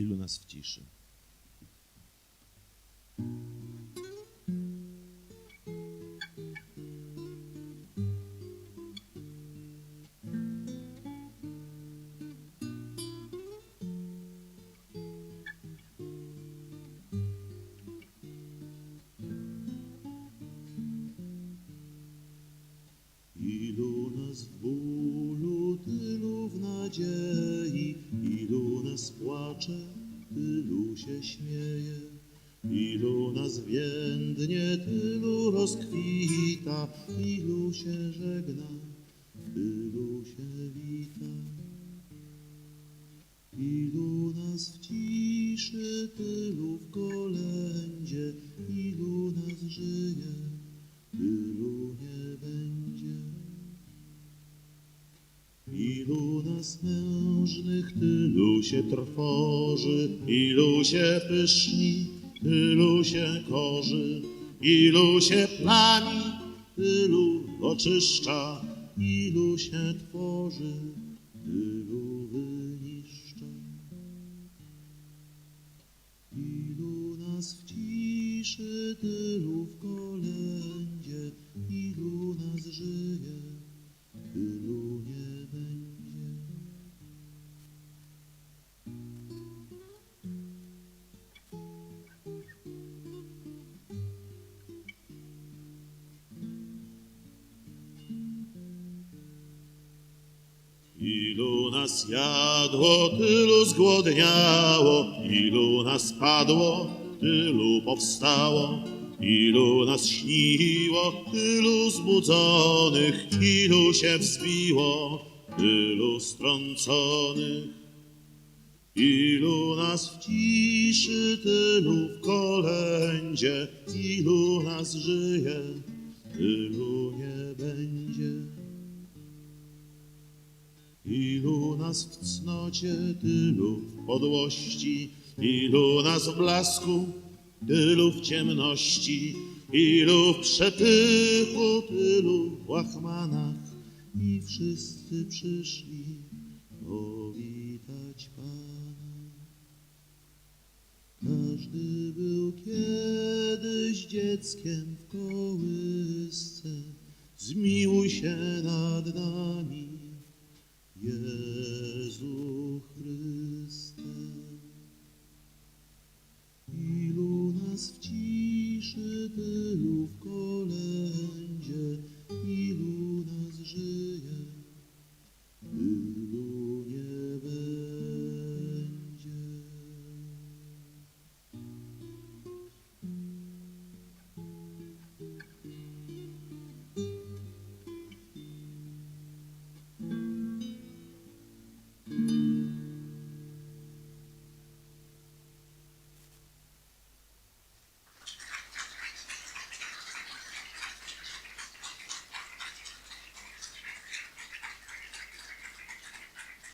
Ilu nas w ciszy? Tylu się śmieje. Ilu nas więdnie, tylu rozkwita, ilu się żegna, tylu się wita. Ilu nas w ciszy, tylu w kolędzie, ilu nas żyje, Ilu nas mężnych, tylu się trwoży, ilu się pyszni, tylu się korzy, ilu się plami, tylu oczyszcza, ilu się tworzy, tylu wyniszcza. Ilu nas w ciszy, tylu w kolędzie, ilu nas żyje, tylu Ilu nas jadło, tylu zgłodniało, ilu nas padło, tylu powstało, ilu nas śniło, tylu zbudzonych, ilu się wzbiło, tylu strąconych. Ilu nas w ciszy, tylu w kolędzie, ilu nas żyje, tylu nie będzie. Ilu nas w cnocie, tylu w podłości, ilu nas w blasku, tylu w ciemności, ilu w przepychu, tylu w łachmanach i wszyscy przyszli powitać Pana. Każdy był kiedyś dzieckiem w kołysce, zmiłuj się nad nami. Jezu Chrystus.